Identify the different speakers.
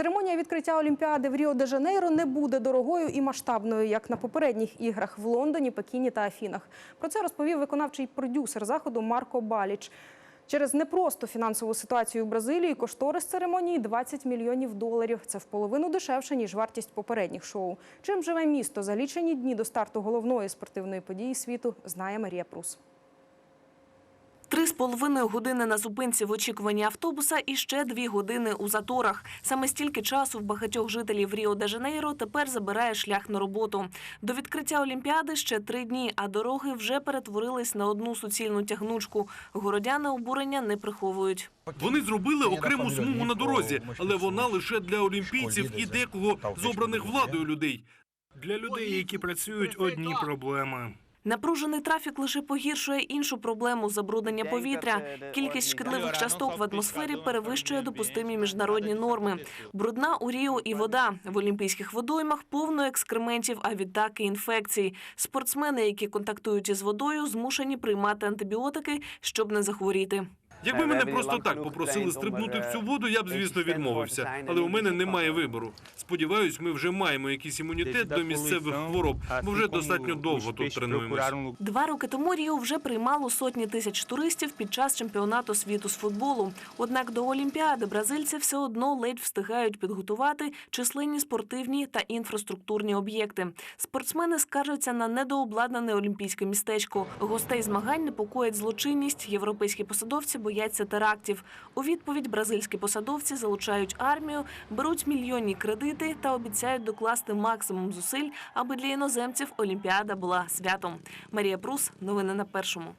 Speaker 1: Церемонія відкриття Олімпіади в Ріо-де-Жанейро не буде дорогою і масштабною, як на попередніх іграх в Лондоні, Пекіні та Афінах. Про це розповів виконавчий продюсер заходу Марко Баліч. Через непросту фінансову ситуацію в Бразилії кошторис церемонії 20 мільйонів доларів. Це в половину дешевше, ніж вартість попередніх шоу. Чим живе місто за лічені дні до старту головної спортивної події світу, знає Марія Прус.
Speaker 2: Три з половиною години на зупинці в очікуванні автобуса і ще дві години у заторах. Саме стільки часу в багатьох жителів Ріо-де-Жанейро тепер забирає шлях на роботу. До відкриття Олімпіади ще три дні, а дороги вже перетворились на одну суцільну тягнучку. Городяни обурення не приховують.
Speaker 3: Вони зробили окрему смугу на дорозі, але вона лише для олімпійців і декого з обраних владою людей.
Speaker 4: Для людей, які працюють, одні проблеми.
Speaker 2: Напружений трафік лише погіршує іншу проблему забруднення повітря. Кількість шкідливих часток в атмосфері перевищує допустимі міжнародні норми. Брудна у Ріо і вода в олімпійських водоймах повно екскрементів, а відтак і інфекцій. Спортсмени, які контактують із водою, змушені приймати антибіотики, щоб не захворіти.
Speaker 3: Якби мене просто так попросили стрибнути в цю воду, я б, звісно, відмовився. Але у мене немає вибору. Сподіваюсь, ми вже маємо якийсь імунітет до місцевих хвороб, бо вже достатньо довго тут тренуємося.
Speaker 2: Два роки тому Ріо вже приймало сотні тисяч туристів під час чемпіонату світу з футболу. Однак до Олімпіади бразильці все одно ледь встигають підготувати численні спортивні та інфраструктурні об'єкти. Спортсмени скаржаться на недообладнане олімпійське містечко. Гостей змагань непокоїть злочинність. Європейські посадовці бояться терактів. У відповідь бразильські посадовці залучають армію, беруть мільйонні кредити та обіцяють докласти максимум зусиль, аби для іноземців Олімпіада була святом. Марія Прус, новини на першому.